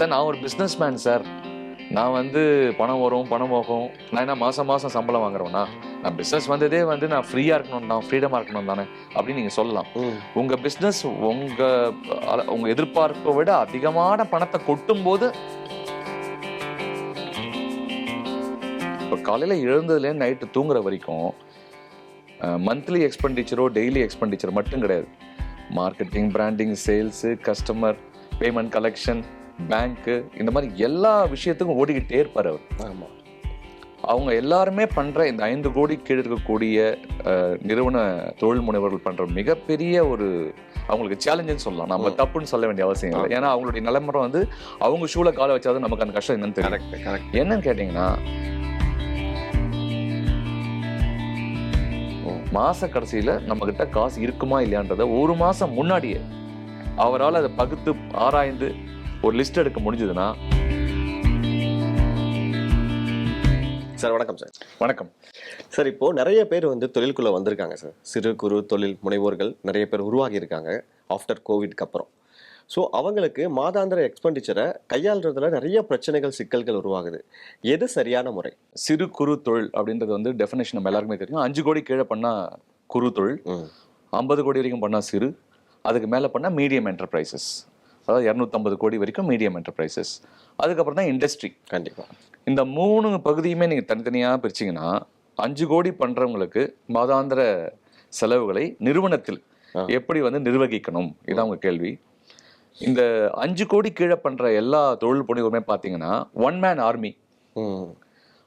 Sir நான் ஒரு business man sir. நான் வந்து பணம் வரும் பணம் போகும். நான் என்ன மாதம் மாதம் சம்பளம் வாங்குறேன்னா நான் பிஸ்னஸ் வந்ததே வந்து நான் ஃப்ரீயாக இருக்கணும் தான் ஃப்ரீடமாக இருக்கணும் தானே? அப்படின்னு நீங்கள் சொல்லலாம். உங்கள் பிஸ்னஸ் உங்கள் உங்கள் எதிர்பார்ப்பை விட அதிகமான பணத்தை கொட்டும் போது இப்போ காலையில் எழுந்ததுலேருந்து நைட்டு தூங்குற வரைக்கும் மந்த்லி எக்ஸ்பெண்டிச்சரோ டெய்லி எக்ஸ்பெண்டிச்சர் மட்டும் கிடையாது. Marketing branding sales customer payment collection பேங்க்கு இந்த மாதிரி எல்லா விஷயத்துக்கும் ஓடிக்கிட்டே இருப்பார் அவர். அவங்க எல்லாருமே பண்ற இந்த ஐந்து கோடி கீழ் இருக்கக்கூடிய நிறுவன தொழில் முனைவர்கள் பண்ற மிகப்பெரிய ஒரு அவங்களுக்கு சேலஞ்சுன்னு சொல்லலாம். நம்ம. தப்புன்னு சொல்ல வேண்டிய அவசியம் இல்லை. ஏன்னா அவங்களுடைய நிலைமுறை வந்து அவங்க ஷூல காலை வச்சாதான் நமக்கு அந்த கஷ்டம் என்னன்னு தெரியும். கரெக்ட் கரெக்ட் என்னன்னு கேட்டிங்கன்னா மாச கடைசியில நம்ம கிட்ட காசு இருக்குமா இல்லையான்றத ஒரு மாசம் முன்னாடியே அவரால் அதை பகுத்து ஆராய்ந்து ஒரு லிஸ்ட் எடுக்க முடிஞ்சதுன்னா? சார் வணக்கம் சார். வணக்கம். சார் இப்போ நிறைய பேர் வந்து தொழிலுக்குள்ள வந்திருக்காங்க சார். சிறு குறு தொழில் முனைவோர்கள் நிறைய பேர் உருவாகி இருக்காங்க ஆஃப்டர் கோவிட்க்கு அப்புறம். ஸோ அவங்களுக்கு மாதாந்திர எக்ஸ்பெண்டிச்சரை கையாளுறதுல நிறைய பிரச்சனைகள் சிக்கல்கள் உருவாகுது. எது சரியான முறை? சிறு குறு தொழில் அப்படின்றது வந்து டெஃபினேஷன் நம்ம எல்லாருக்குமே தெரியும். அஞ்சு கோடி கீழே பண்ணா குறு தொழில் ஐம்பது கோடி வரைக்கும் பண்ணா சிறு அதுக்கு மேலே பண்ணா மீடியம் என்டர்பிரைசஸ் அதாவது இரநூத்தம்பது கோடி வரைக்கும் மீடியம் என்டர்பிரைசஸ் அதுக்கப்புறம் தான் இண்டஸ்ட்ரி கண்டிப்பா. இந்த மூணு பகுதியுமே நீங்கள் தனித்தனியாக பிரிச்சிங்கன்னா அஞ்சு கோடி பண்ணுறவங்களுக்கு மாதாந்திர செலவுகளை நிறுவனத்தில். எப்படி வந்து நிர்வகிக்கணும்? இதான் உங்க கேள்வி. இந்த அஞ்சு கோடி கீழே பண்ணுற எல்லா தொழில் புனிதருமே பார்த்தீங்கன்னா ஒன் மேன் ஆர்மி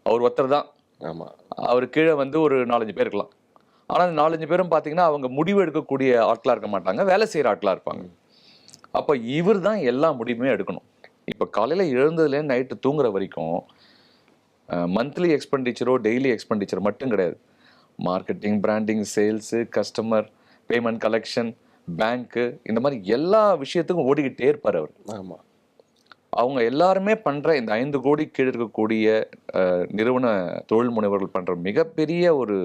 அவர் ஒருத்தர் தான். ஆமா. அவர் கீழே வந்து ஒரு நாலஞ்சு பேர் இருக்கலாம். ஆனால் அந்த நாலஞ்சு பேரும் பார்த்தீங்கன்னா அவங்க முடிவு எடுக்கக்கூடிய ஆட்களாக இருக்க மாட்டாங்க வேலை செய்கிற ஆட்களாக இருப்பாங்க. அப்போ இவர் தான் எல்லா முடிவுமே எடுக்கணும். இப்போ காலையில் எழுந்ததுலேருந்து நைட்டு தூங்குற வரைக்கும் மந்த்லி எக்ஸ்பெண்டிச்சரோ டெய்லி எக்ஸ்பெண்டிச்சர் மட்டும் கிடையாது. Marketing branding sales customer payment collection பேங்க்கு இந்த மாதிரி எல்லா விஷயத்துக்கும் ஓடிக்கிட்டே இருப்பார் அவர். ஆமா. அவங்க எல்லாருமே பண்ற இந்த ஐந்து கோடி கீழ் இருக்கக்கூடிய நிறுவன தொழில் முனைவர்கள் பண்ற மிகப்பெரிய ஒரு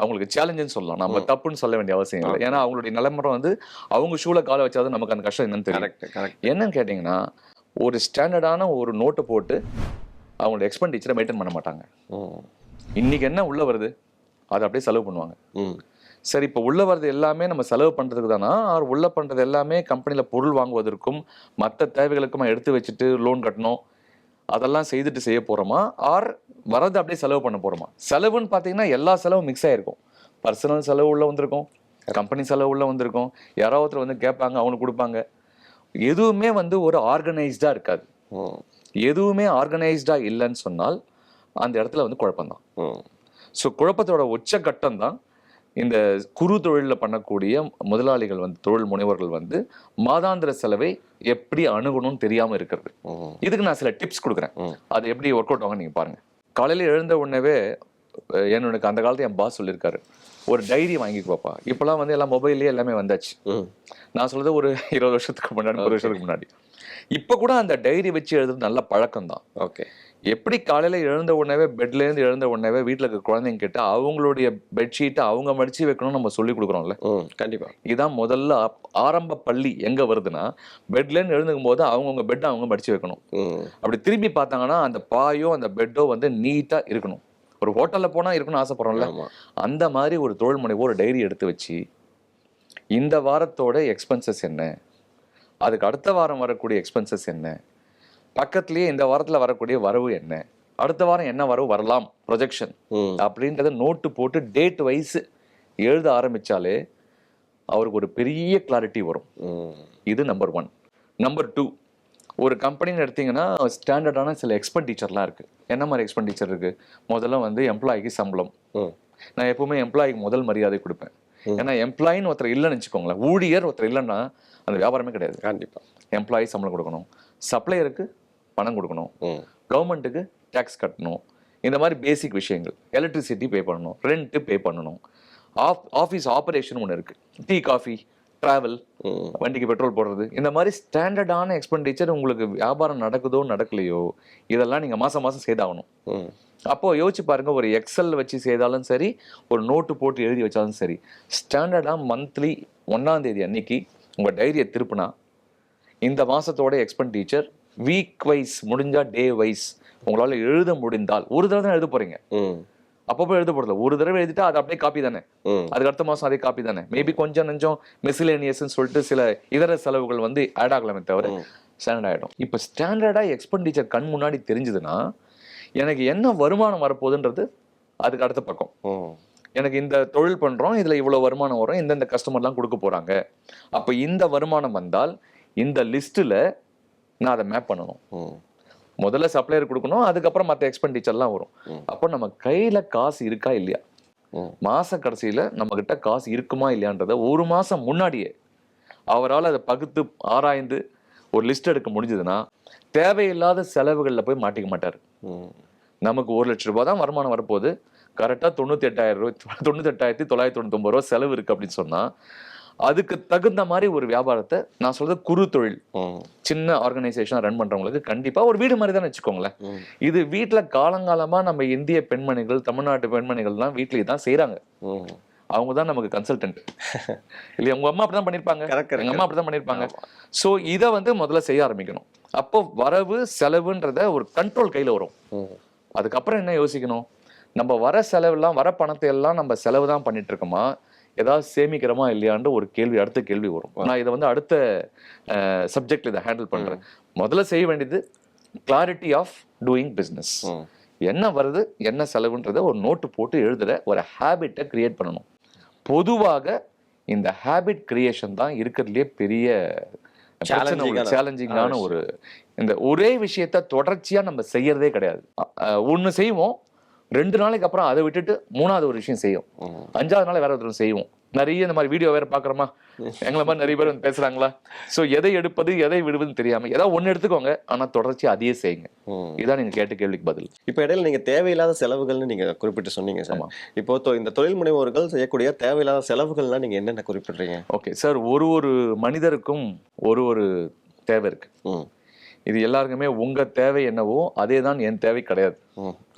அவங்களுக்கு சேலஞ்சுன்னு சொல்லலாம். நம்ம தப்புன்னு சொல்ல வேண்டிய அவசியம் இல்லை. ஏன்னா அவங்களுடைய நிலைமுறை வந்து அவங்க ஷூல காலை வச்சாதான் நமக்கு அந்த கஷ்டம் என்னன்னு தெரியும். என்னன்னு கேட்டிங்கன்னா ஒரு ஸ்டாண்டர்டான ஒரு நோட்டை போட்டு அவங்களோட எக்ஸ்பெண்டிச்சரை மெயின்டைன் பண்ண மாட்டாங்க. இன்னைக்கு என்ன உள்ள வருது? அதை அப்படியே செலவு பண்ணுவாங்க. சரி இப்போ உள்ள வர்றது எல்லாமே நம்ம செலவு பண்றதுக்கு தானா? ஆர் உள்ள பண்றது எல்லாமே கம்பெனில பொருள் வாங்குவதற்கும் மற்ற தேவைகளுக்குமா எடுத்து வச்சுட்டு லோன் கட்டணும்? அதெல்லாம் செய்துட்டு செய்ய போறோமா? ஆர் வரது அப்படியே செலவு பண்ண போறோமா? செலவுன்னு பார்த்தீங்கன்னா எல்லா செலவும் மிக்ஸ் ஆயிருக்கும். பர்சனல் செலவு உள்ள வந்திருக்கும். கம்பெனி செலவு உள்ள வந்திருக்கும். யாரோ ஒருத்தர் வந்து கேட்பாங்க அவனுக்கு கொடுப்பாங்க. எதுவுமே வந்து ஒரு ஆர்கனைஸ்டா இருக்காது. எதுவுமே ஆர்கனைஸ்டா இல்லைன்னு சொன்னால் அந்த இடத்துல வந்து குழப்பம்தான். ஸோ குழப்பத்தோட உச்சகட்டம் தான் இந்த குறு தொழிலில் பண்ணக்கூடிய முதலாளிகள் வந்து தொழில் முனைவர்கள் வந்து மாதாந்திர செலவை எப்படி அணுகணும்னு தெரியாமல் இருக்கிறது. இதுக்கு நான் சில டிப்ஸ் கொடுக்குறேன். அது எப்படி ஒர்க் அவுட் ஆகும் நீங்கள் பாருங்கள் காலையில் எழுந்த உடனேவே அஹ், என்னுடைய அந்த காலத்துல என் பாஸ் சொல்லியிருக்காரு. ஒரு டைரி வாங்கிக்குவாப்பா இப்போலாம் வந்து எல்லாம் மொபைல்லேயே எல்லாமே வந்தாச்சு. நான் சொல்றது ஒரு இருபது வருஷத்துக்கு முன்னாடி ஒரு வருஷத்துக்கு முன்னாடி. இப்போ கூட அந்த டைரி வச்சு எழுதுறது நல்ல பழக்கம் தான் ஓகே. எப்படி காலையில எழுந்த உடனே பெட்லேருந்து எழுந்த உடனே வீட்டில் இருக்க குழந்தைங்க கிட்ட அவங்களுடைய பெட்ஷீட்டை அவங்க மடிச்சு வைக்கணும்னு நம்ம சொல்லி கொடுக்குறோம்ல? ம் கண்டிப்பா. இதான் முதல்ல ஆரம்ப பள்ளி எங்க வருதுன்னா பெட்லேருந்து எழுந்துக்கும் போது அவங்கவுங்க பெட்டை அவங்க மடிச்சு வைக்கணும். அப்படி திரும்பி பார்த்தாங்கன்னா அந்த பாயோ அந்த பெட்டோ வந்து நீட்டா இருக்கணும். ஒரு ஹோட்டல்ல போனா இருக்கணும்னு ஆசைப்படுறோம்ல? அந்த மாதிரி ஒரு தொழில் முனைவோர் ஒரு டைரி எடுத்து வச்சு இந்த வாரத்தோட எக்ஸ்பென்சஸ் என்ன? அதுக்கு அடுத்த வாரம் வரக்கூடிய எக்ஸ்பென்சஸ் என்ன? பக்கத்துலயே இந்த வாரத்துல வரக்கூடிய வரவு என்ன? அடுத்த வாரம் என்ன வரவு வரலாம்? ப்ரொஜெக்ஷன் அப்படின்றத நோட்டு போட்டு டேட் வைஸ் எழுத ஆரம்பிச்சாலே அவருக்கு ஒரு பெரிய கிளாரிட்டி வரும். இது நம்பர் ஒன் நம்பர் டூ ஒரு கம்பெனின்னு எடுத்தீங்கன்னா ஸ்டாண்டர்டான சில எக்ஸ்பெண்டிச்சர்லாம் இருக்குது என்ன மாதிரி எக்ஸ்பெண்டிச்சர் இருக்குது முதல்ல வந்து எம்ப்ளாய்க்கு சம்பளம். நான் எப்பவுமே எம்ப்ளாய்க்கு முதல் மரியாதை கொடுப்பேன். ஏன்னா எம்ப்ளாயின்னு ஒருத்தர் இல்லைன்னு வச்சுக்கோங்களேன். ஊழியர் ஒருத்தர் இல்லைன்னா அந்த வியாபாரமே கிடையாது. கண்டிப்பா. எம்ப்ளாயி சம்பளம் கொடுக்கணும். சப்ளையருக்கு பணம் கொடுக்கணும். கவர்மெண்ட்டுக்கு டேக்ஸ் கட்டணும். இந்த மாதிரி பேசிக் விஷயங்கள். எலக்ட்ரிசிட்டி பே பண்ணணும். ரெண்ட்டு பே பண்ணணும். ஆஃப் ஆஃபீஸ் ஆப்ரேஷன் ஒன்று இருக்குது டீ காஃபி ட்ராவல் வண்டிக்கு பெட்ரோல் போடுறது. இந்த மாதிரி ஸ்டாண்டர்டான எக்ஸ்பெண்டிச்சர் உங்களுக்கு வியாபாரம் நடக்குதோ நடக்கலையோ இதெல்லாம் நீங்கள் மாதம் மாதம் செய்தாகணும். அப்போ யோசிச்சு பாருங்க ஒரு எக்ஸல் வச்சு செய்தாலும் சரி ஒரு நோட்டு போட்டு எழுதி வச்சாலும் சரி ஸ்டாண்டர்டாக மந்த்லி ஒன்றாம் தேதி அன்னைக்கு உங்கள் டைரியை திருப்பினா இந்த மாதத்தோட எக்ஸ்பெண்டிச்சர் வீக் வைஸ் முடிஞ்சா டே வைஸ் உங்களால எழுத முடிந்தால் ஒரு தடவை தான் எழுத போறீங்க. அப்பப்போ எழுத போறதில்ல. ஒரு தடவை எழுதிட்டா அது அப்படியே காப்பி தானே? அதுக்கு அடுத்த மாசம் அதே காப்பி தானே? மேபி கொஞ்சம் நெஞ்சம் மிஸ்லேனியஸ்ன்னு சொல்லிட்டு சில இதர செலவுகள் வந்து ஆட் ஆகலாமே தவிர ஸ்டாண்டர்ட் ஆகிடும் இப்போ ஸ்டாண்டர்டாக எக்ஸ்பெண்டிச்சர் கண் முன்னாடி தெரிஞ்சதுன்னா எனக்கு என்ன வருமானம் வரப்போகுதுன்றது அதுக்கு அடுத்த பக்கம். எனக்கு இந்த தொழில் பண்றோம் இதுல இவ்வளவு வருமானம் வரும் இந்தந்த கஸ்டமர்லாம் கொடுக்க போறாங்க. அப்ப இந்த வருமானம் வந்தால் இந்த லிஸ்ட்ல நான் அதை மேப் பண்ணணும். ம். முதல்ல சப்ளையர் கொடுக்கணும் அதுக்கப்புறம் மற்ற எக்ஸ்பெண்டிச்சர்லாம் வரும். அப்போ நம்ம கையில காசு இருக்கா இல்லையா. மாச கடைசியில நம்ம கிட்ட காசு இருக்குமா இல்லையான்றத ஒரு மாசம் முன்னாடியே அவரால் அதை பகுத்து ஆராய்ந்து ஒரு லிஸ்ட் எடுக்க முடிஞ்சதுன்னா தேவையில்லாத செலவுகள்ல போய் மாட்டிக்க மாட்டார். நமக்கு ஒரு லட்ச ரூபாய் தான் வருமானம் வரப்போகுது. கரெக்டாக தொண்ணூத்தி எட்டாயிரம் ரூபாய் தொண்ணூத்தி எட்டாயிரத்தி தொள்ளாயிரத்தி தொண்ணூத்தொம்பது ரூபா செலவு இருக்கு அப்படின்னு சொன்னா அதுக்கு தகுந்த மாதிரி ஒரு வியாபாரத்தை நான் சொல்றது குறு தொழில். சின்ன ஆர்கனைசேஷன் ரன் பண்றவங்களுக்கு கண்டிப்பா ஒரு வீடு மாதிரி தான் வச்சுக்கோங்களேன். இது வீட்ல காலங்காலமா நம்ம இந்திய பெண்மணிகள் தமிழ்நாட்டு பெண்மணிகள் தான் வீட்லயே தான் செய்றாங்க. ம். அவங்க தான் நமக்கு கன்சல்டன்ட் இல்லையா? உங்க அம்மா அப்படிதான் பண்ணிருப்பாங்க. எங்க அம்மா அப்படிதான் பண்ணிருப்பாங்க. சோ இத வந்து முதல்ல செய்ய ஆரம்பிக்கணும். அப்போ வரவு செலவுன்றத ஒரு கண்ட்ரோல் கையில வரும். அதுக்கப்புறம் என்ன யோசிக்கணும்? நம்ம வர செலவெல்லாம் வர பணத்தை எல்லாம் நம்ம செலவு தான் பண்ணிட்டு இருக்கோமா? ஏதாவது சேமிக்கிறோமா இல்லையான்ற ஒரு கேள்வி அடுத்த கேள்வி வரும். நான் இதை வந்து அடுத்த சப்ஜெக்ட் இதை ஹேண்டில் பண்றேன். முதல்ல செய்ய வேண்டியது கிளாரிட்டி ஆஃப் டூயிங் பிஸ்னஸ் என்ன வருது என்ன செலவுன்றத ஒரு நோட்டு போட்டு எழுதுற ஒரு ஹேபிட்டை கிரியேட் பண்ணணும். பொதுவாக இந்த ஹேபிட் கிரியேஷன் தான் இருக்கிறதுலே பெரிய சேலஞ்சிங்கான ஒரு இந்த ஒரே விஷயத்த தொடர்ச்சியா நம்ம செய்யறதே கிடையாது. ஒன்று செய்வோம் ரெண்டு நாளைக்கு அப்புறம் அதை விட்டுட்டு மூணாவது ஒரு விஷயம் செய்யும். அஞ்சாவது நாள் வேற ஒருத்தர் செய்வோம். நிறைய இந்த மாதிரி வீடியோ வேற பாக்குறோமா எங்களை மாதிரி நிறைய பேர் வந்து பேசுறாங்களா? சோ எதை எடுப்பது எதை விடுவதுன்னு தெரியாம ஏதாவது ஒண்ணு எடுத்துக்கோங்க. ஆனா தொடர்ச்சி அதையே செய்யுங்க. இதான் நீங்க கேட்ட கேள்விக்கு பதில். இப்போ இடையில நீங்க தேவையில்லாத செலவுகள்னு நீங்க குறிப்பிட்டு சொன்னீங்க சார். இப்போ இந்த தொழில் முனைவோர்கள் செய்யக்கூடிய தேவையில்லாத செலவுகள்லாம் நீங்க என்னென்ன குறிப்பிடுறீங்க? ஓகே சார் ஒரு ஒரு மனிதருக்கும் ஒரு ஒரு தேவை இருக்கு. இது எல்லாருக்குமே உங்க தேவை என்னவோ அதே தான் என் தேவை கிடையாது.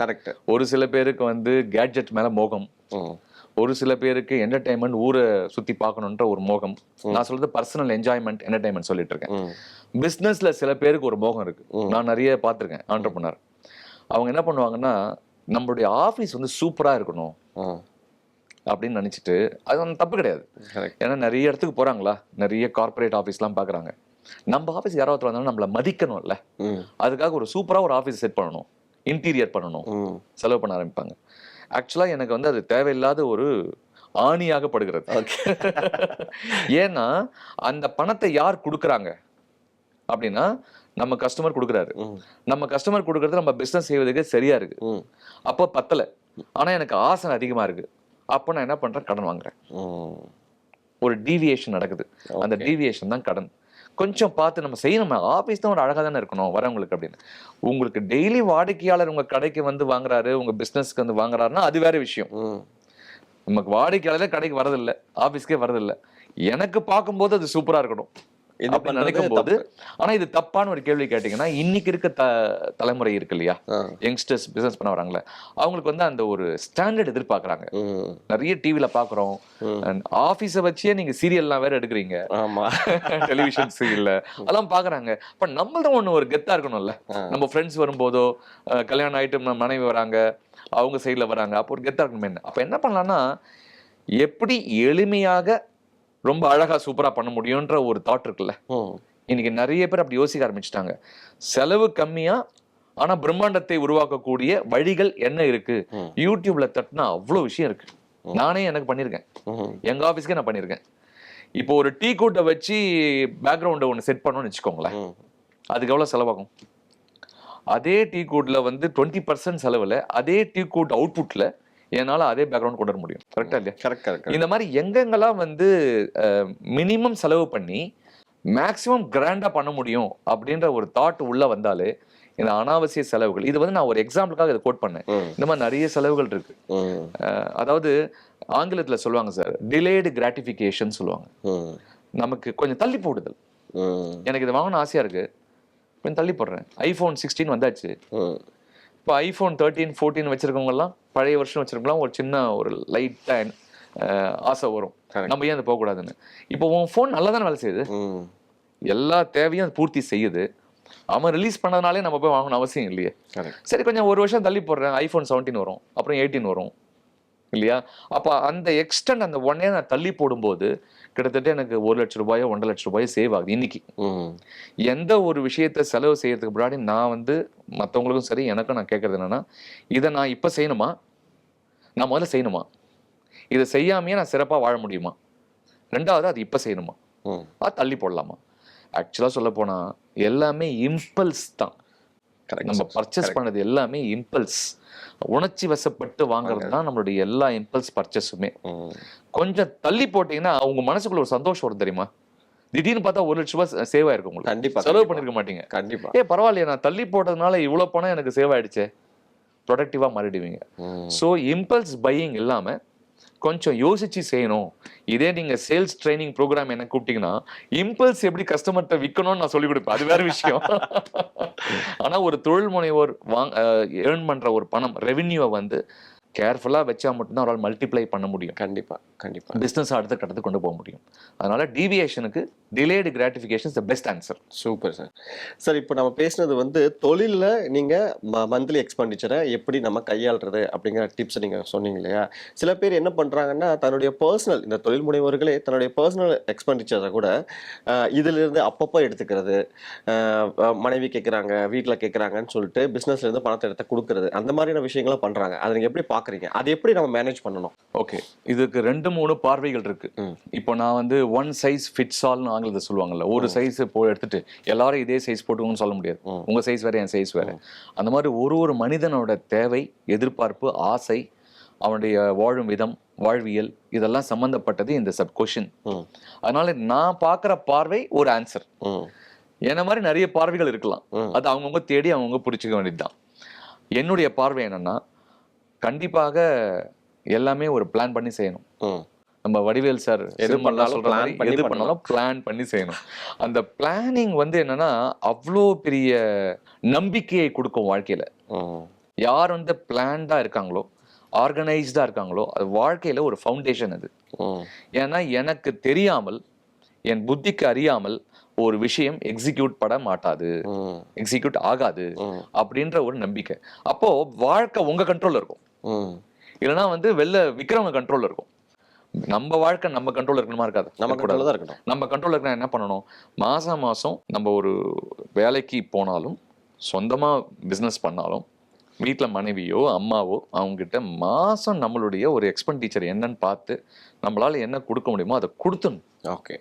கரெக்ட் ஒரு சில பேருக்கு வந்து கேட்ஜெட் மேல மோகம். ஒரு சில பேருக்கு என்டர்டைன்மெண்ட் ஊரை சுத்தி பார்க்கணுன்ற ஒரு மோகம். நான் சொல்றது பர்சனல் என்ஜாய்மெண்ட் என்டர்டைன்மெண்ட் சொல்லிட்டு இருக்கேன். பிஸ்னஸ்ல சில பேருக்கு ஒரு மோகம் இருக்கு. நான் நிறைய பார்த்துருக்கேன் ஆண்டர்பனர் அவங்க என்ன பண்ணுவாங்கன்னா நம்மளுடைய ஆஃபீஸ் வந்து சூப்பரா இருக்கணும் அப்படின்னு நினைச்சிட்டு அது வந்து தப்பு கிடையாது. ஏன்னா நிறைய இடத்துக்கு போறாங்களா? நிறைய கார்ப்பரேட் ஆஃபீஸ்லாம் பார்க்குறாங்க நம்ம ஆஃபீஸ் யாராவது வந்தாலும் நம்மளை மதிக்கணும்ல. அதுக்காக ஒரு சூப்பரா ஒரு ஆஃபீஸ் செட் பண்ணணும். இன்டீரியர் பண்ணணும். செலவு பண்ண ஆரம்பிப்பாங்க. ஆக்சுவலாக எனக்கு வந்து அது தேவையில்லாத ஒரு ஆணியாக படுகிறது ஏன்னா அந்த பணத்தை யார் கொடுக்குறாங்க? அப்படின்னா நம்ம கஸ்டமர் கொடுக்குறாரு. நம்ம கஸ்டமர் கொடுக்கறது நம்ம பிஸ்னஸ் செய்வதற்கு சரியா இருக்கு. அப்போ பத்தல. ஆனா எனக்கு ஆசை அதிகமா இருக்கு. அப்போ நான் என்ன பண்றேன்? கடன் வாங்குறேன். ஒரு டீவியேஷன் நடக்குது. அந்த டீவியேஷன் தான் கடன். கொஞ்சம் பார்த்து நம்ம செய்யணும். ஆஃபீஸ் தான் ஒரு அழகா தானே இருக்கணும் வரவங்களுக்கு அப்படின்னு. உங்களுக்கு டெய்லி வாடிக்கையாளர் உங்க கடைக்கு வந்து வாங்குறாரு உங்க பிசினஸ்க்கு வந்து வாங்குறாருன்னா அது வேற விஷயம். நமக்கு வாடிக்கையாளரே கடைக்கு வரதில்ல ஆபீஸ்க்கே வரதில்ல. எனக்கு பார்க்கும்போது அது சூப்பரா இருக்கணும். இது அப்படி பண்றது நினைக்கும் போது ஆனா இது தப்பான ஒரு கேள்வி கேட்டீங்கன்னா இன்னைக்கு இருக்க த தலைமுறை இருக்கு இல்லையா? யங்ஸ்டர்ஸ் பிசினஸ் பண்ண வராங்களே அவங்களுக்கு வந்து அந்த ஒரு ஸ்டாண்டர்ட் எதிர்பார்க்கறாங்க. நிறைய டிவில பாக்குறோம். ஆபீஸை வச்சே நீங்க சீரியல்லாம் வேற எடுக்கிறீங்க. ஆமா. டெலிவிஷன் சீரியல்ல அதெல்லாம் பாக்குறாங்க. அப்ப நம்மளும் ஒண்ணு ஒரு கெத்தா இருக்கணும்ல. நம்ம ஃப்ரெண்ட்ஸ் வரும்போதோ கல்யாணம் ஆயிட்டு நம்ம மனைவி வராங்க அவங்க சைடுல வராங்க அப்போ ஒரு கெத்தா இருக்கணுமே அப்ப என்ன பண்ணலாம்னா எப்படி எளிமையாக ரொம்ப அழகா சூப்பரா பண்ண முடியும்ன்ற ஒரு தாட் இருக்குல்ல. இன்னைக்கு நிறைய பேர் அப்படி யோசிக்க ஆரம்பிச்சிட்டாங்க. செலவு கம்மியா ஆனா பிரம்மாண்டத்தை உருவாக்கக்கூடிய வழிகள் என்ன இருக்கு. யூடியூப்ல தட்டினா அவ்வளவு விஷயம் இருக்கு. நானே எனக்கு பண்ணியிருக்கேன் எங்க ஆஃபீஸ்க்கே நான் பண்ணியிருக்கேன் இப்போ ஒரு டீ கூட்டை வச்சு பேக்ரவுண்டை ஒன்று செட் பண்ணோம்னு வச்சுக்கோங்களேன். அதுக்கு எவ்வளோ செலவாகும்? அதே டீ கூட்ல வந்து டுவெண்ட்டி பர்சன்ட் செலவில் அதே டீ கூட் அவுட்புட்ல என்னால் அதே பேக்ரவுண்ட் கொண்டு வர முடியும். கரெக்டா இல்லையா? கரெக்ட் இந்த மாதிரி எங்கெங்கெல்லாம் வந்து மினிமம் செலவு பண்ணி மேக்ஸிமம் கிராண்டா பண்ண முடியும் அப்படின்ற ஒரு தாட் உள்ள வந்தாலே இந்த அனாவசிய செலவுகள் இது வந்து நான் ஒரு எக்ஸாம்பிளுக்காக இதை கோட் பண்ணேன். இந்த மாதிரி நிறைய செலவுகள் இருக்கு. அதாவது ஆங்கிலத்துல சொல்லுவாங்க சார் டிலேடு கிராட்டிஃபிகேஷன் சொல்லுவாங்க. நமக்கு கொஞ்சம் தள்ளி போடுதல். எனக்கு இது வாங்கணும் ஆசையா இருக்கு. கொஞ்சம் தள்ளி போடுறேன். ஐஃபோன் சிக்ஸ்டீன் வந்தாச்சு. இப்போ ஐஃபோன் தேர்ட்டீன் ஃபோர்டீன் வச்சிருக்கவங்கலாம் பழைய வருஷம் வச்சிருக்கலாம் ஒரு சின்ன ஒரு லைட்டாக ஆசை வரும். நம்ம ஏன் அது போகக்கூடாதுன்னு? இப்போ உன் ஃபோன் நல்லா தானே வேலை செய்யுது? எல்லா தேவையும் அது பூர்த்தி செய்யுது. அவன் ரிலீஸ் பண்ணதுனாலே நம்ம போய் வாங்கணும் அவசியம் இல்லையே. சரி கொஞ்சம் ஒரு வருஷம் தள்ளி போடுறேன். ஐஃபோன் செவன்டீன் வரும். அப்புறம் எயிட்டீன் வரும். இல்லையா? அப்போ அந்த எக்ஸ்டெண்ட் அந்த ஒன் இயர் நான் தள்ளி போடும்போது கிட்டத்தட்ட எனக்கு ஒரு லட்ச ரூபாயோ ஒன்றரை லட்ச ரூபாயோ சேவ் ஆகுது இன்னைக்கு. எந்த ஒரு விஷயத்தை செலவு செய்யறதுக்கு முன்னாடி நான் வந்து மற்றவங்களுக்கும் சரி எனக்கும் நான் கேட்கறது என்னன்னா இதை நான் இப்போ செய்யணுமா? நான் முதல்ல செய்யணுமா? இதை செய்யாமையே நான் சிறப்பாக வாழ முடியுமா? ரெண்டாவது அது இப்போ செய்யணுமா? அது தள்ளி போடலாமா? ஆக்சுவலாக சொல்ல போனா எல்லாமே இம்பல்ஸ் தான். நம்ம பர்ச்சேஸ் பண்ணது எல்லாமே இம்பல்ஸ் உணர்ச்சி வசப்பட்டு வாங்குறது தான் நம்மளுடைய எல்லா இம்பல்ஸ் பர்ச்சேஸுமே கொஞ்சம் தள்ளி போட்டீங்கன்னா உங்க மனசுக்குள்ள ஒரு சந்தோஷம் வரும் தெரியுமா? திடீர்னு பார்த்தா ஒரு லட்ச ரூபாய் சேவ் ஆயிருக்கும் உங்களுக்கு. கண்டிப்பா செலவு. பண்ணிருக்க மாட்டீங்க. கண்டிப்பா. ஏ பரவாயில்லையே நான் தள்ளி போட்டதுனால இவ்வளவு பணம் எனக்கு சேவ் ஆயிடுச்சே ப்ரொடக்டிவா மாறிடுவீங்க ஸோ இம்பல்ஸ் பையிங் இல்லாம கொஞ்சம் யோசிச்சு செய்யணும். இதே நீங்க சேல்ஸ் ட்ரைனிங் ப்ரோக்ராம் என்ன கூப்பிட்டீங்கன்னா இம்பல்ஸ் எப்படி கஸ்டமர்கிட்ட விற்கணும்னு நான் சொல்லி கொடுப்பேன். அது வேற விஷயம். ஆனா ஒரு தொழில் முனைவோர் வாங் ஏர்ன் பண்ற ஒரு பணம் ரெவென்யூவை வந்து கேர்ஃபுல்லா வச்சா மட்டும்தான் அவரால் மல்டிப்ளை பண்ண முடியும். கண்டிப்பா கண்டிப்பா. பிசினஸ் அடுத்த கட்டத்துக்கு கொண்டு போக முடியும். அதனால டீவியேஷனுக்கு delayed gratification the best answer super sir sir இப்போ நம்ம பேசுனது வந்து தொழிலில் நீங்கள் மந்த்லி எக்ஸ்பெண்டிச்சரை எப்படி நம்ம கையாளுறது அப்படிங்கிற டிப்ஸ் நீங்கள் சொன்னீங்க இல்லையா? சில பேர் என்ன பண்ணுறாங்கன்னா தன்னுடைய பர்சனல் இந்த தொழில் முனைவோர்களே தன்னுடைய பர்சனல் எக்ஸ்பெண்டிச்சரை கூட இதிலிருந்து அப்பப்போ எடுத்துக்கிறது. மனைவி கேட்குறாங்க வீட்டில் கேட்குறாங்கன்னு சொல்லிட்டு பிஸ்னஸ்லேருந்து பணத்தை எடுத்து கொடுக்குறது. அந்த மாதிரியான விஷயங்களை பண்ணுறாங்க அதை நீங்கள் எப்படி பார்க்குறீங்க. அது எப்படி நம்ம மேனேஜ் பண்ணணும்? ஓகே இதுக்கு ரெண்டு மூணு பார்வைகள் இருக்கு. இப்போ நான் வந்து ஒன் சைஸ் ஃபிட்ஸ் ஆல்னு ஆங்கிலத்தை சொல்லுவாங்கல்ல ஒரு சைஸ் போ எடுத்துட்டு எல்லாரும் இதே சைஸ் போட்டுக்கணும்னு சொல்ல முடியாது. ம். உங்க சைஸ் வேற என் சைஸ் வேற. அந்த மாதிரி ஒரு ஒரு மனிதனோட தேவை எதிர்பார்ப்பு ஆசை அவனுடைய வாழும் விதம் வாழ்வியல் இதெல்லாம் சம்பந்தப்பட்டது இந்த சப் கொஷின் அதனால நான் பார்க்குற பார்வை ஒரு ஆன்சர் என்ன மாதிரி நிறைய பார்வைகள் இருக்கலாம். அது அவங்கவுங்க தேடி அவங்கவுங்க பிடிச்சிக்க வேண்டியதுதான். என்னுடைய பார்வை என்னன்னா கண்டிப்பாக எல்லாமே ஒரு பிளான் பண்ணி செய்யணும். நம்ம வடிவேல் சார் எது பண்ணாலும் பண்ணி எது. பண்ணாலும். பிளான் பண்ணி செய்யணும். அந்த பிளானிங் வந்து என்னன்னா அவ்வளோ பெரிய நம்பிக்கையை கொடுக்கும் வாழ்க்கையில. யார் வந்து பிளான்டா இருக்காங்களோ ஆர்கனைஸ்டா இருக்காங்களோ அது வாழ்க்கையில ஒரு ஃபவுண்டேஷன் அது. ஏன்னா எனக்கு தெரியாமல் என் புத்திக்கு அறியாமல் ஒரு விஷயம் எக்ஸிக்யூட் பட மாட்டாது. எக்ஸிக்யூட் ஆகாது அப்படின்ற ஒரு நம்பிக்கை. அப்போ வாழ்க்கை உங்க கண்ட்ரோல்ல இருக்கும். இல்லைன்னா வந்து வெளில விற்கிறவங்க கண்ட்ரோல்ல இருக்கும். நம்ம வாழ்க்கை நம்ம கண்ட்ரோல்ல இருக்கணுமா இருக்காது. நம்ம. கண்ட்ரோலில் தான் இருக்கணும். நம்ம கண்ட்ரோல்ல இருக்கிற என்ன பண்ணணும்? மாசம் மாசம் நம்ம ஒரு வேலைக்கு போனாலும் சொந்தமா பிசினஸ் பண்ணாலும் வீட்டில் மனைவியோ அம்மாவோ அவங்ககிட்ட மாசம் நம்மளுடைய ஒரு எக்ஸ்பெண்டிச்சர் என்னன்னு பார்த்து நம்மளால என்ன கொடுக்க முடியுமோ அதை கொடுத்துடணும். ஓகே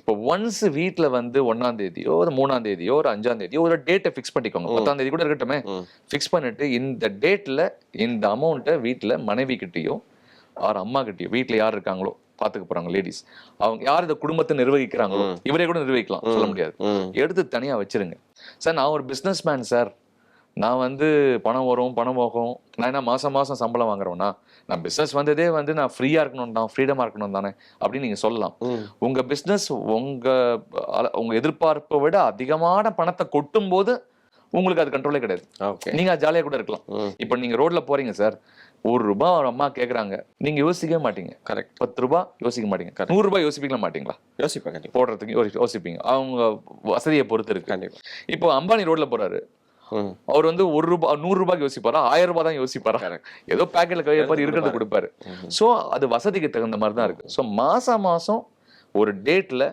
இப்போ ஒன்ஸ் வீட்ல வந்து ஒன்னாம் தேதியோ ஒரு மூணாம் தேதியோ ஒரு அஞ்சாம் தேதியோ ஒரு டேட்டை ஃபிக்ஸ் பண்ணிக்கோங்க. பத்தாம் தேதி கூட இருக்கட்டுமே. ஃபிக்ஸ் பண்ணிட்டு இந்த டேட்ல இந்த அமௌண்ட்டை வீட்டில் மனைவி கிட்டேயோ ஆர் அம்மா கிட்டயோ வீட்டில் யார் இருக்காங்களோ பார்த்துக்க போறாங்க லேடிஸ் அவங்க யார் இந்த குடும்பத்தை நிர்வகிக்கிறாங்களோ இவரே கூட நிர்வகிக்கலாம். சொல்ல முடியாது. எடுத்து தனியா வச்சிருங்க. சார் நான் ஒரு பிஸ்னஸ் மேன் சார். நான் வந்து பணம் வரும் பணம் போகும். நான் என்ன மாசம் மாசம் சம்பளம் வாங்குறவனா? நான் பிஸ்னஸ் வந்ததே வந்து நான் ஃப்ரீயா இருக்கணும் தான் ஃப்ரீடமா இருக்கணும் தானே அப்படின்னு நீங்க சொல்லலாம். ம். உங்க பிசினஸ் உங்க அல- உங்க எதிர்பார்ப்பை விட அதிகமான பணத்தை கொட்டும் போது உங்களுக்கு அது கண்ட்ரோலே கிடையாது. ஓகே நீங்க ஜாலியா கூட இருக்கலாம். இப்போ நீங்க ரோட்ல போறீங்க சார் ஒரு ரூபாய் ஒரு அம்மா கேக்குறாங்க. நீங்க யோசிக்கவே மாட்டீங்க. கரெக்ட் பத்து ரூபாய் யோசிக்க மாட்டீங்க. நூறு ரூபாய் யோசிப்பீங்களா மாட்டீங்களா? யோசிப்பேன் கண்டிப்பா. போடுறதுக்கு யோசி- யோசிப்பீங்க. அவங்க வசதியை பொறுத்து இருக்கு. இப்போ அம்பானி ரோட்ல போறாரு. அவர் வந்து ஒரு ரூபாய் நூறு ரூபாய்க்கு யோசிப்பாரா? ஆயிரம் ரூபாய் தான் யோசிப்பாரா. ஏதோ பேக்கெட்ல கையப்பாரு இருக்கிறத கொடுப்பாரு. சோ அது வசதிக்கு தகுந்த மாதிரி தான் இருக்கு. ஸோ மாசம் மாசம் ஒரு டேட்ல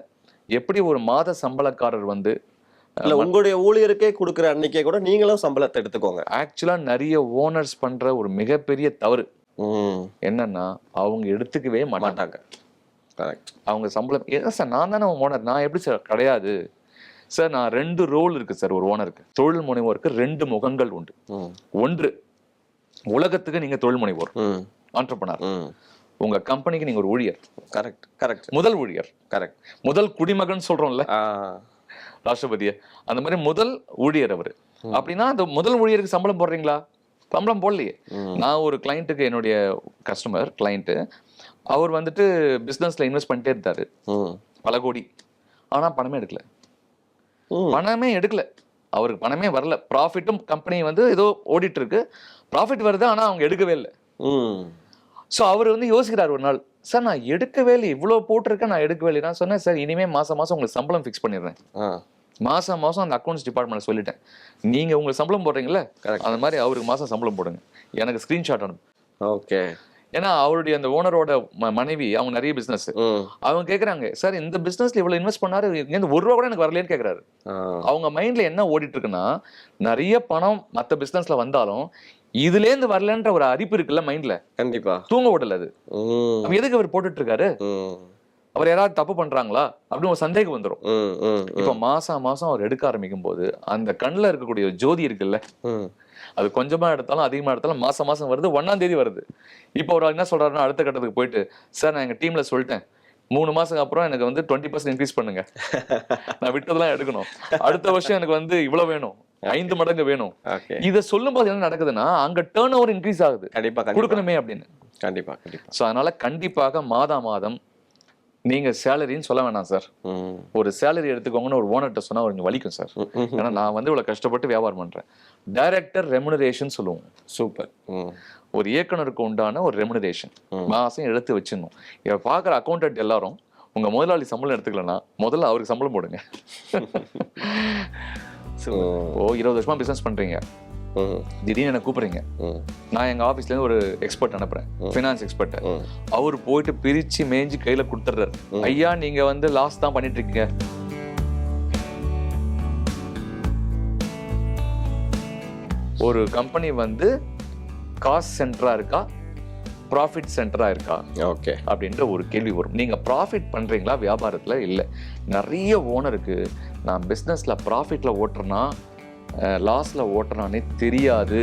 எப்படி ஒரு மாத சம்பளக்காரர் வந்து இல்ல உங்களுடைய ஊழியருக்கே கொடுக்குற அன்னைக்கே கூட நீங்களும் சம்பளத்தை எடுத்துக்கோங்க. ஆக்சுவலா நிறைய ஓனர்ஸ் பண்ற ஒரு மிகப்பெரிய தவறு. என்னன்னா அவங்க எடுத்துக்கவே மாட்டாங்க. அவங்க சம்பளம் ஏன் சார் நான் தானே ஓனர் நான் எப்படி சார் கிடையாது. சார் நான் ரெண்டு ரோல் இருக்கு சார் ஒரு ஓனருக்கு தொழில் முனைவோருக்கு ரெண்டு முகங்கள் உண்டு. ஒன்று உலகத்துக்கு நீங்க தொழில் முனைவோர் ஆண்டர்பனர் உங்க கம்பெனிக்கு நீங்க ஒரு ஊழியர். கரெக்ட் கரெக்ட் முதல் ஊழியர். கரெக்ட் முதல் குடிமகன் சொல்றோம்ல? ராஷ்டிரபதிய அந்த மாதிரி முதல் ஊழியர் அவரு. அப்படின்னா அந்த முதல் ஊழியருக்கு சம்பளம் போடுறீங்களா? சம்பளம் போடலையே. நான் ஒரு கிளைண்ட்டுக்கு என்னுடைய கஸ்டமர் கிளைண்ட்டு அவர் வந்துட்டு பிசினஸ்ல இன்வெஸ்ட் பண்ணிட்டே இருந்தாரு. பல கோடி. ஆனா பணமே எடுக்கல. பணமே எடுக்கல. அவருக்கு பணமே வரல. ப்ராஃபிட்டும் கம்பெனி வந்து ஏதோ ஓடிட்டு இருக்கு ப்ராஃபிட் வருது ஆனா அவங்க எடுக்கவே இல்லை. ம். ஸோ அவர் வந்து யோசிக்கிறார் ஒரு நாள் சார் நான் எடுக்கவே இல்லை. இவ்வளோ போட்டிருக்கேன் நான் எடுக்கவே இல்லை. நான் சொன்னேன் சார் இனிமே மாசம் மாசம் உங்களுக்கு சம்பளம் ஃபிக்ஸ் பண்ணிடுறேன். ஆ. மாசம் மாசம் அந்த அக்கௌண்ட்ஸ் டிபார்ட்மெண்ட் சொல்லிட்டேன். நீங்க உங்க சம்பளம் Correct. அந்த மாதிரி அவருக்கு மாசம் சம்பளம் போடுங்க. எனக்கு ஸ்கிரீன்ஷாட் அனுப்பு. ஓகே ஏன்னா அவருடைய அந்த ஓனரோட மனைவி அவங்க நிறைய பிசினஸ் அவங்க கேக்குறாங்க சார் இந்த பிசினஸ்ல இவ்வளவு இன்வெஸ்ட் பண்ணாரு இங்க ஒரு ரூபா கூட எனக்கு வரலன்னு கேக்குறாரு. அவங்க மைண்ட்ல என்ன ஓடிட்டு இருக்குன்னா நிறைய பணம் மத்த பிசினஸ்ல வந்தாலும் இதுல இருந்து வரலன்ற ஒரு அரிப்பு இருக்குல்ல மைண்ட்ல கண்டிப்பா. தூங்க விடல அது. எதுக்கு அவர் போட்டுட்டு இருக்காரு அவர் யாராவது தப்பு பண்றாங்களா? அப்படின்னு ஒரு சந்தேகம் வந்துரும். ம் ம் இப்ப மாசம் மாசம் அவர் எடுக்க ஆரம்பிக்கும் போது அந்த கண்ணுல இருக்கக்கூடிய ஜோதி இருக்குல்ல அது கொஞ்சமா எடுத்தாலும் அதிகமா எடுத்தாலும் மாசம் மாசம் வருது ஒண்ணாம் தேதி வருது. இப்போ அவர் என்ன சொல்றாருன்னா அடுத்த கட்டத்துக்கு போயிட்டு சார் நான் எங்க டீம்ல சொல்லிட்டேன். மூணு மாசம் அப்புறம் எனக்கு வந்து டுவெண்ட்டி பர்சன்ட் இன்க்ரீஸ் பண்ணுங்க. நான் விட்டதெல்லாம் எடுக்கணும். அடுத்த வருஷம் எனக்கு வந்து இவ்வளவு வேணும். ஐந்து மடங்கு வேணும். இதை சொல்லும்போது என்ன நடக்குதுன்னா அங்க டேர்ன் ஓவர் இன்க்ரீஸ் ஆகுது. கண்டிப்பா கண்டிப்பா. கொடுக்கணுமே அப்படின்னு. கண்டிப்பா கண்டிப்பா. ஸோ அதனால கண்டிப்பாக மாதா மாதம் நீங்க சேலரின்னு சொல்ல வேணாம் சார். ஒரு சேலரி எடுத்துக்கோங்கன்னு ஒரு ஓனர்கிட்ட சொன்னா அவருக்கு வலிக்கும் சார். ஏன்னா நான் வந்து இவ்வளவு கஷ்டப்பட்டு வியாபாரம் பண்றேன். டைரக்டர் ரெமுனரேஷன் சொல்லுவோம். சூப்பர் ஒரு இயக்குனருக்கு உண்டான ஒரு ரெமுனரேஷன் மாசம் எடுத்து வச்சிடணும். இதை பார்க்குற அக்கௌண்டன்ட் எல்லாரும் உங்க முதலாளி சம்பளம் எடுத்துக்கலன்னா முதல்ல அவருக்கு சம்பளம் போடுங்க. ஓ இருபது வருஷமா பிசினஸ் பண்றீங்க. ம் திடீர்னு என்ன கூப்பிடுறீங்க. நான் எங்க ஆபீஸ்ல இருந்து ஒரு எக்ஸ்பர்ட் அனுப்புறேன். ஃபினான்ஸ் எக்ஸ்பர்ட் அவர் போயிட்டு பிரிச்சு மேய்ஞ்சு கையில கொடுத்துட்றாரு. ஐயா நீங்க வந்து லாஸ் தான் பண்ணிட்டு இருக்கீங்க ஒரு கம்பெனி வந்து காஸ்ட் சென்டரா இருக்கா? ப்ராஃபிட் சென்டரா இருக்கா? ஓகே அப்படின்ற ஒரு கேள்வி வரும். நீங்க ப்ராஃபிட் பண்றீங்களா? வியாபாரத்துல இல்லை. நிறைய ஓனருக்கு நான் பிஸ்னஸ்ல ப்ராஃபிட்ல ஓட்டுறேன்னா லாஸ்ல ஓட்டுறானே தெரியாது.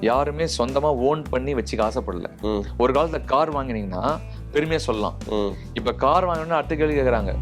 யாருமே சொந்தமா ஓன் பண்ணி வச்சுக்க ஆசைப்படல ஒரு காலத்துல கார் வாங்கினீங்கன்னா பெருமையா சொல்லலாம். இப்ப கார் வாங்கணும்னு அடுத்த கேள்வி கேக்குறாங்க.